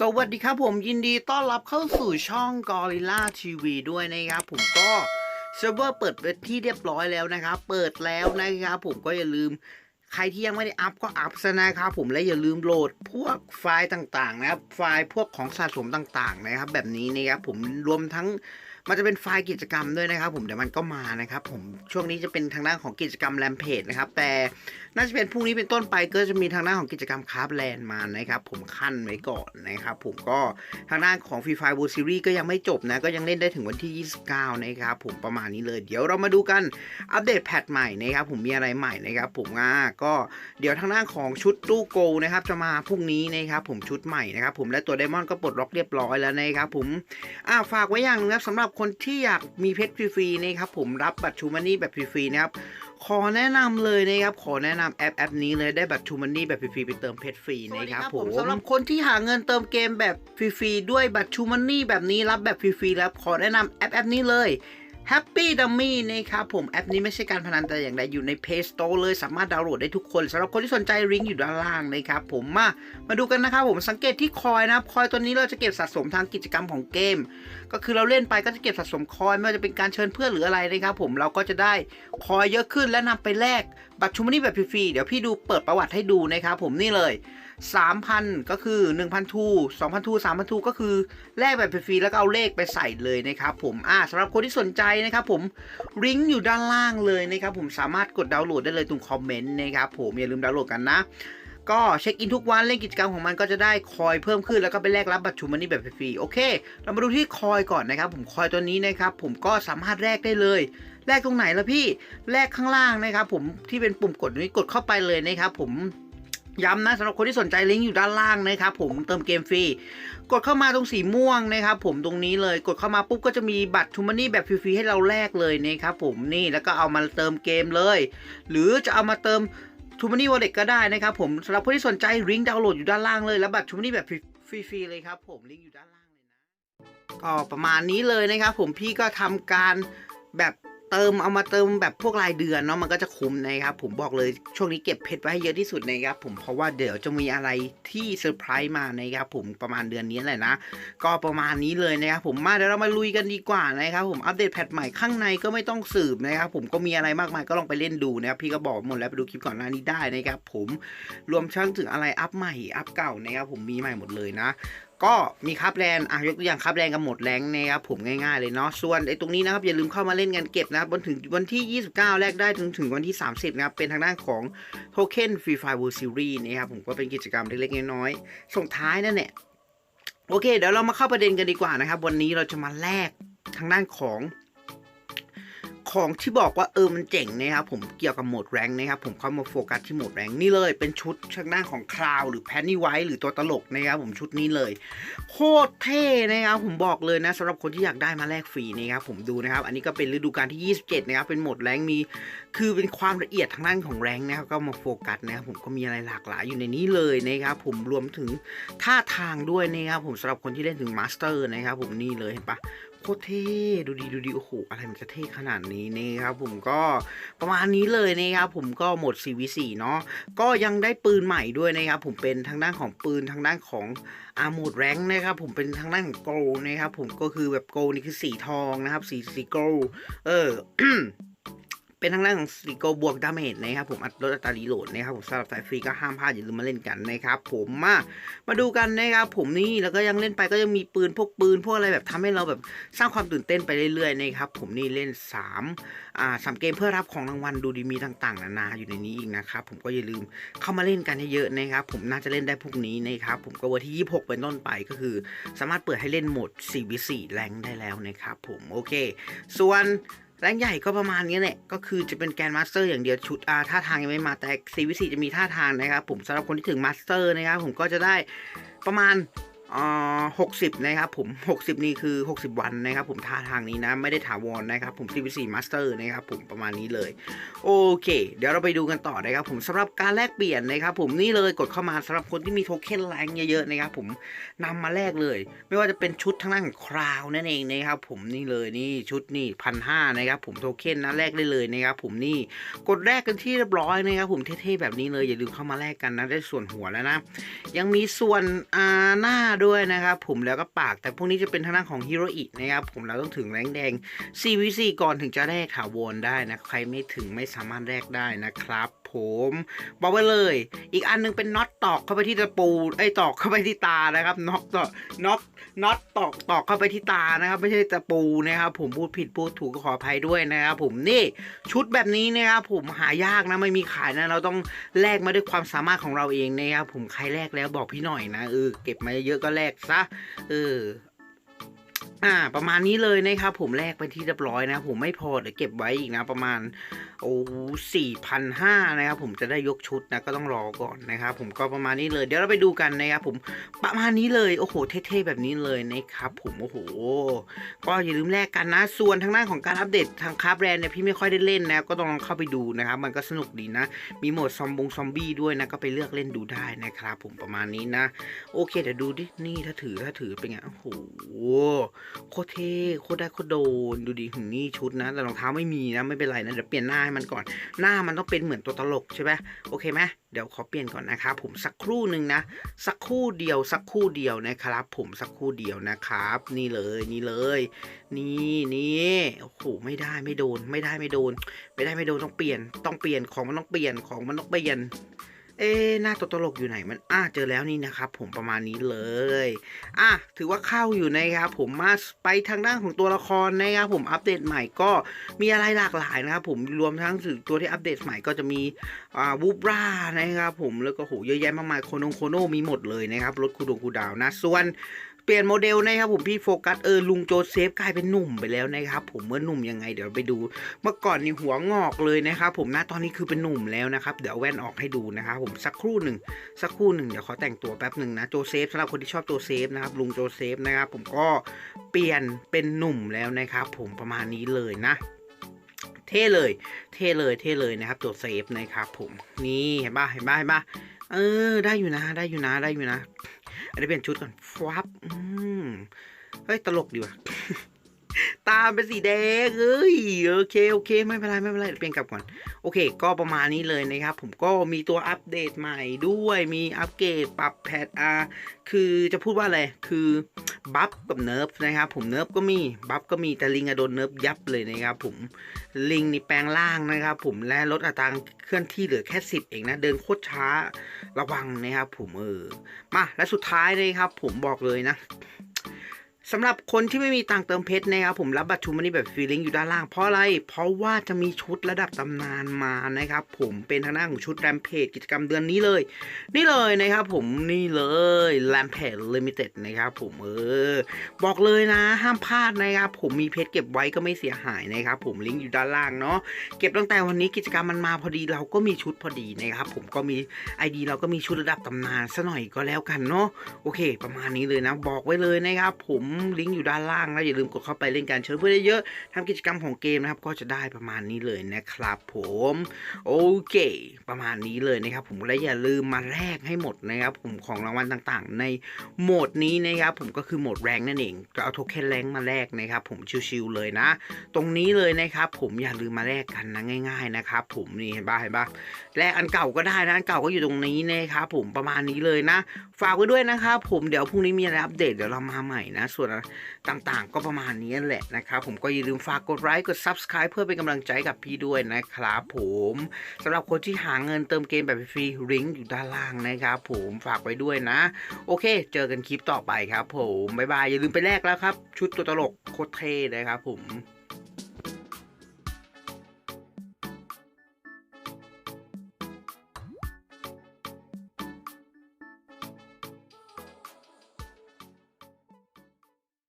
สวัสดีครับผมยินดีต้อนรับเข้าสู่ช่อง Gorilla TV ด้วยนะครับผมก็เซิร์ฟเวอร์เปิดเป็นที่เรียบร้อยแล้วนะครับ เปิดแล้วนะครับผมก็อย่าลืมใครที่ยังไม่ได้อัพก็อัพซะนะครับผมและอย่าลืมโหลดพวกไฟล์ต่างๆนะครับไฟล์พวกของสะสมต่างๆนะครับ แบบนี้นะครับผมรวมทั้ง มันจะเป็นไฟล์กิจกรรมด้วยนะครับ ผมเดี๋ยวมันก็มานะครับ ผมช่วงนี้จะเป็นทางด้านของกิจกรรมแรมเพจนะครับ แต่น่าจะเป็นพรุ่งนี้เป็นต้นไปก็จะมีทางด้านของกิจกรรมคราฟแลนด์มานะครับ ผมขั้นไว้ก่อนนะครับผมก็ทางด้านของ Free Fire World Series ก็ยังไม่จบนะก็ยังเล่นได้ถึงวันที่ 29 นะครับผมประมาณนี้เลย เดี๋ยวเรามาดูกันอัปเดตแพทใหม่นะครับผมมีอะไรใหม่นะครับผมอ่าก็เดี๋ยวทางด้านของชุดตู้โกนะครับจะมาพรุ่งนี้นะครับผมชุดใหม่นะครับผมและตัวไดมอนด์ก็ปลดล็อกเรียบร้อยแล้วนะครับผมอ่าฝากไว้อย่างนึงครับสำหรับคนที่อยากมีเพชรฟรีๆนะครับผมรับบัตรชูมันนี่แบบฟรีๆนะครับขอแนะนำเลยนะครับขอแนะนำแอปแอปนี้เลยได้บัตรทูมันนี่แบบฟรีๆไปเติมเพชรฟรีนะครับผมสำหรับคนที่หาเงินเติมเกมแบบฟรีๆด้วยบัตรทูมันนี่แบบนี้รับแบบฟรีๆแล้วขอแนะนำแอปแอปนี้เลย Happy Dummy นะครับผมแอปนี้ไม่ใช่การพนันแต่อย่างใดอยู่ใน Play Store เลยสามารถดาวน์โหลดได้ทุกคนสำหรับคนที่สนใจลิงก์อยู่ด้านล่างนะครับผมมามาดูกันนะครับผมสังเกตที่คอยนะครับคอยตัวนี้เราจะเก็บสะสมทางกิจกรรมของเกม ก็คือเราเล่นไปก็จะเก็บสะสมคอยไม่ว่าจะเป็นการเชิญเพื่อนหรืออะไรนะครับผมเราก็จะได้คอยเยอะขึ้นและนำไปแลกบัตรชุมนนี่แบบฟรีๆเดี๋ยวพี่ดูเปิดประวัติให้ดูนะครับผมนี่เลย 3,000 ก็คือ 1,000 ทู2,000 ทู3,000 ทูก็คือแลกแบบฟรีๆแล้วก็เอาเลขไปใส่เลยนะครับผมอ่าสำหรับคนที่สนใจนะครับผมลิงก์อยู่ด้านล่างเลยนะครับผมสามารถกดดาวน์โหลดได้เลยตรงคอมเมนต์นะครับผมอย่าลืมดาวน์โหลดกันนะ ก็เช็คอินทุกวันเล่นกิจกรรมของมันก็จะได้คอยเพิ่มขึ้นแล้วก็ไปแลกรับบัตรชูมันนี่แบบฟรีโอเค เรามาดูที่คอยก่อนนะครับ ผมคอยตัวนี้นะครับ ผมก็สามารถแลกได้เลยแลกตรงไหนล่ะพี่แลกข้างล่างนะครับ ผมที่เป็นปุ่มกดนี้กดเข้าไปเลยนะครับ ผมย้ำนะสำหรับคนที่สนใจลิงก์อยู่ด้านล่างนะครับผมเติมเกมฟรีกดเข้ามาตรงสีม่วงนะครับผมตรงนี้เลยกดเข้ามาปุ๊บก็จะมีบัตรทูมันนี่แบบฟรีๆให้เราแลกเลยนะครับผมนี่แล้วก็เอามาเติมเกมเลย หรือจะเอามาเติม ทูมานี่วอลเล็ตก็ได้นะครับผมสำหรับคนที่สนใจลิงก์ดาวน์โหลดอยู่ด้านล่างเลยแล้วบัตรทูมานี่แบบฟรีๆเลยครับผมลิงก์อยู่ด้านล่างเลยนะก็ประมาณนี้เลยนะครับผมพี่ก็ทำการแบบ เติมเอามาเติมแบบพวกรายเดือนเนาะมันก็จะคุ้มนะครับผมบอกเลยช่วงนี้เก็บเพชรไว้ให้เยอะที่สุดนะครับผมเพราะว่าเดี๋ยวจะมีอะไรที่เซอร์ไพรส์มานะครับผมประมาณเดือนนี้แหละนะ ก็ประมาณนี้เลยนะครับผมมาเดี๋ยวเรามาลุยกันดีกว่านะครับผมอัปเดตแพทใหม่ข้างในก็ไม่ต้องสืบนะครับผมก็มีอะไรมากมายก็ลองไปเล่นดูนะครับพี่ก็บอกหมดแล้วไปดูคลิปก่อนหน้านี้ได้นะครับผมรวมทั้งถึงอะไรอัพใหม่อัพเก่านะครับผมมีใหม่หมดเลยนะ ก็มีคับแลนอะยกตัวอย่างคับแลนกับหมดแรงนะครับผมง่ายๆเลยเนาะส่วนไอ้ตรงนี้นะครับอย่าลืมเข้ามาเล่นกันเก็บนะครับบนถึงวันที่ 29 แรกได้จนถึงวันที่ 30 นะครับ เป็นทางด้านของโทเค็นฟรีไฟ World Series นะครับผมก็เป็นกิจกรรมเล็กๆน้อยๆส่งท้ายนั่นแหละโอเค เดี๋ยวเรามาเข้าประเด็นกันดีกว่านะครับ วันนี้เราจะมาแลกทางด้านของ ของที่บอกว่าเออมันเจ๋งนะครับผมเกี่ยวกับโหมดแรงนะครับผมเข้ามาโฟกัสที่โหมดแรงนี่เลยเป็นชุดทางด้านของคลาวหรือแพนนี่ไวท์หรือตัวตลกนะครับผมชุดนี้เลย โคตรเท่นะครับผมบอกเลยนะสำหรับคนที่อยากได้มาแลกฟรีนะครับผมดูนะครับ อันนี้ก็เป็นฤดูกาลที่ 27 นะครับเป็นโหมดแรงมี คือเป็นความละเอียดทางด้านของแรงนะครับก็มาโฟกัสนะครับผมก็มีอะไรหลากหลายอยู่ในนี้เลยนะครับผมรวมถึงท่าทางด้วยนะครับผมสำหรับคนที่เล่นถึงมาสเตอร์นะครับผมนี่เลยเห็นปะ โคตรเท่ดูดีดูดีโอ้โหอะไรมันจะเท่ขนาดนี้นี่ครับผมก็ประมาณนี้เลยนะครับผมก็หมด CVC เนาะก็ยังได้ปืนใหม่ด้วยนะครับผมเป็นทางด้านของปืนทางด้านของอาหมดแรงนะครับผมเป็นทางด้านของโกลนะครับผมก็คือแบบโกลนี่คือสีทองนะครับสีสีโกลเออ เป็นทางด้านของสีโกบวกดาเมจนะครับผมอัตลดอัตรารีโหลดนะครับผมสำหรับสายฟรีก็ห้ามพลาดอย่าลืมมาเล่นกันนะครับผมมามาดูกันนะครับผมนี่แล้วก็ยังเล่นไปก็ยังมีปืนพวกปืนพวกอะไรแบบทำให้เราแบบสร้างความตื่นเต้นไปเรื่อยๆนะครับผมนี่เล่น3อ่าสามเกมเพื่อรับของรางวัลดูดีมีต่างๆนานาอยู่ในนี้อีกนะครับผมก็อย่าลืมเข้ามาเล่นกันเยอะๆนะครับผมน่าจะเล่นได้พวกนี้นะครับผมก็วันที่ 26 เป็นต้นไปก็คือ สามารถเปิดให้เล่นโหมด 4v4 แรงได้แล้วนะครับผมโอเค ส่วน แรงใหญ่ก็ประมาณนี้แหละ ก็คือจะเป็นแกนมาสเตอร์อย่างเดียวชุดอาท่าทางยังไม่มาแต่ซีวิสีจะมีท่าทางนะครับผมสำหรับคนที่ถึงมาสเตอร์นะครับผมก็จะได้ประมาณ หกสิบนะครับผม60นี่คือ60วันนะครับผมท่าทางนี้นะ ไม่ได้ถาวรนะครับผม CVC Master นะครับผมประมาณนี้เลย โอเค เดี๋ยวเราไปดูกันต่อนะครับผมสำหรับการแลกเปลี่ยนนะครับผมนี่เลยกดเข้ามาสำหรับคนที่มีโทเค็นแรงเยอะๆนะครับผมนำมาแลกเลย ไม่ว่าจะเป็นชุดทั้งด้านคราวนั่นเองนะครับผมนี่เลยนี่ชุดนี่พันห้านะครับผมโทเค็นนะแลกได้เลยนะครับผมนี่กดแลกกันที่เรียบร้อยนะครับผมเท่ๆแบบนี้เลยอย่าลืมเข้ามาแลกกันนะได้ส่วนหัวแล้วนะยังมีส่วนอ่าหน้าด้วยนะครับผมแล้วก็ปาก แต่พวกนี้จะเป็นทางด้านของฮิโรอินะครับผมเราต้องถึงแรงแดง CVC ก่อนถึงจะแลกถาวรได้นะใครไม่ถึงไม่สามารถแลกได้นะครับ ผมบอกไว้เลย อีกอันหนึงเป็นน็อตตอกเข้าไปที่ตะปูไอ้ตอกเข้าไปที่ตานะครับน็อกตอกน็อกน็อตตอกตอกเข้าไปที่ตานะครับ ไม่ใช่ตะปูนะครับ ผมพูดผิดพูดถูกขออภัยด้วยนะครับผมนี่ชุดแบบนี้นะครับผมหายากนะไม่มีขายนะเราต้องแลกมาด้วยความสามารถของเราเองนะครับผมใครแลกแล้วบอกพี่หน่อยนะเออเก็บมาเยอะๆก็แลกซะเออ อ่า ประมาณนี้เลยนะครับผมแลกไปที่เรียบร้อยนะ ผมไม่พอเดี๋ยวเก็บไว้อีกนะประมาณโอ้สี่พันห้านะครับผมจะได้ยกชุดนะก็ต้องรอก่อนนะครับผมก็ประมาณนี้เลย เดี๋ยวเราไปดูกันนะครับผมประมาณนี้เลยโอ้โหเท่ๆแบบนี้เลยนะครับผมโอ้โห ก็อย่าลืมแลกกันนะ ส่วนทางด้านของการอัปเดตทางคาร์บแรนด์เนี่ยพี่ไม่ค่อยได้เล่นนะ ก็ต้องเข้าไปดูนะครับ มันก็สนุกดีนะ มีโหมดซอมบงซอมบี้ด้วยนะก็ไปเลือกเล่นดูได้นะครับผมประมาณนี้นะ โอเคเดี๋ยวดูดินี่ถ้าถือถ้าถือเป็นไงโอ้โหโคตรเท่โคตรได้โคตรโดน ดูดิหึงนี่ชุดนะ แต่รองเท้าไม่มีนะไม่เป็นไรนะเดี๋ยวเปลี่ยนหน้าให้มันก่อน หน้ามันต้องเป็นเหมือนตัวตลกใช่ไหมโอเคไหมเดี๋ยวขอเปลี่ยนก่อนนะครับผมสักครู่หนึ่งนะ สักครู่เดียว สักครู่เดียวนะครับ ผมสักครู่เดียวนะครับ นี่เลยนี่เลย นี่นี่โอ้โหไม่ได้ไม่โดน ไม่ได้ไม่โดน ไม่ได้ไม่โดนต้องเปลี่ยน ต้องเปลี่ยนของมันต้องเปลี่ยนของมันต้องเปลี่ยน เอ๊หน้าตัวตลกอยู่ไหนมันอะเจอแล้วนี่นะครับ ผมประมาณนี้เลยอะถือว่าเข้าอยู่นะครับ ผมมาไปทางด้านของตัวละครนะครับ ผมอัปเดตใหม่ก็มีอะไรหลากหลายนะครับ ผมรวมทั้งถึงตัวที่อัปเดตใหม่ก็จะมีอ่าวูบรานะครับ ผมแล้วก็โหเยอะแยะมากมายโคโนโคโนมีหมดเลยนะครับรถคูดงคูดาวนะส่วน เปลี่ยนโมเดลนะครับผมพี่โฟกัสเออลุงโจเซฟกลายเป็นหนุ่มไปแล้วนะครับผมเมื่อหนุ่มยังไงเดี๋ยวไปดู เมื่อก่อนนี่หัวงอกเลยนะครับผมนะตอนนี้คือเป็นหนุ่มแล้วนะครับเดี๋ยวแว่นออกให้ดูนะครับผมสักครู่หนึ่งสักครู่หนึ่งเดี๋ยวขอแต่งตัวแป๊บหนึ่งนะโจเซฟสำหรับคนที่ชอบโจเซฟนะครับลุงโจเซฟนะครับผมก็เปลี่ยนเป็นหนุ่มแล้วนะครับผมประมาณนี้เลยนะเท่เลย เท่เลย เท่เลยนะครับโจเซฟนะครับผม นี่เห็นป่ะเห็นป่ะเห็นป่ะเออ ได้อยู่นะ ได้อยู่นะ ได้อยู่นะ อันนี้เปลี่ยนชุดก่อนฟับอืมเฮ้ย ตลกดีว่ะ ตามเป็นสีแดงเอ้ยโอเคโอเค ไม่เป็นไรไม่เป็นไรเปลี่ยนกลับก่อน โอเค ก็ประมาณนี้เลยนะครับ ผมก็มีตัวอัปเดตใหม่ด้วยมีอัปเกรดปรับแพทอาคือจะพูดว่าอะไรคือบัฟกับเนิร์ฟนะครับผมเนิร์ฟก็มีบัฟก็มีแต่ลิงอะโดนเนิร์ฟยับเลยนะครับผมลิงนี่แปลงร่างนะครับผมและลดอัตราเคลื่อนที่เหลือแค่สิบเองนะเดินโคตรช้าระวังนะครับผมเออมาและสุดท้ายนะครับผมบอกเลยนะ สำหรับคนที่ไม่มีตังเติมเพชรนะครับผมรับบัตรชูมันนี่แบบฟรีลิงก์อยู่ด้านล่าง เพราะอะไร เพราะว่าจะมีชุดระดับตำนานมานะครับผมเป็นทางด้านของชุดแรมเพจกิจกรรมเดือนนี้เลย นี่เลยนะครับผมนี่เลยแรมเพจลิมิเต็ดนะครับผมเออบอกเลยนะห้ามพลาดนะครับผมมีเพชรเก็บไว้ก็ไม่เสียหายนะครับผมลิงก์อยู่ด้านล่างเนาะเก็บตั้งแต่วันนี้กิจกรรมมันมาพอดีเราก็มีชุดพอดีนะครับผมก็มีไอดีเราก็มีชุดระดับตำนานซะหน่อยก็แล้วกันเนาะโอเค ประมาณนี้เลยนะบอกไว้เลยนะครับผมลิงก์อยู่ด้านล่างนะอย่าลืมกดเข้าไปเล่นการเชิญเพื่อนเยอะทำกิจกรรมของเกมนะครับ ก็จะได้ประมาณนี้เลยนะครับผมโอเค ประมาณนี้เลยนะครับ ผมและอย่าลืมมาแลกให้หมดนะครับ ผมของรางวัลต่างๆ ในโหมดนี้นะครับ ผมก็คือโหมดแรงนั่นเองก็เอาโทเค็นแรงมาแลกนะครับ ผมชิวๆเลยนะ ตรงนี้เลยนะครับ ผมอย่าลืมมาแลกกันนะง่าย ๆนะครับ ผมนี่เห็นป่ะเห็นป่ะแลกอันเก่าก็ได้นะอันเก่าก็อยู่ตรงนี้นะครับผมประมาณนี้เลยนะ ฝากไว้ด้วยนะครับผมเดี๋ยวพรุ่งนี้มีอะไรอัปเดตเดี๋ยวเรามาใหม่นะส่ววนต่างๆ ก็ประมาณนี้แหละนะครับ ผมก็อย่าลืมฝากกดไลค์กด Subscribe เพื่อเป็นกำลังใจกับพี่ด้วยนะครับผมสำหรับคนที่หาเงินเติมเกมแบบฟรีลิงก์อยู่ด้านล่างนะครับผมฝากไว้ด้วยนะ โอเค เจอกันคลิปต่อไปครับ ผมบ๊ายบายอย่าลืมไปแลกแล้วครับ ชุดตัวตลกโคตรเท่นะครับผม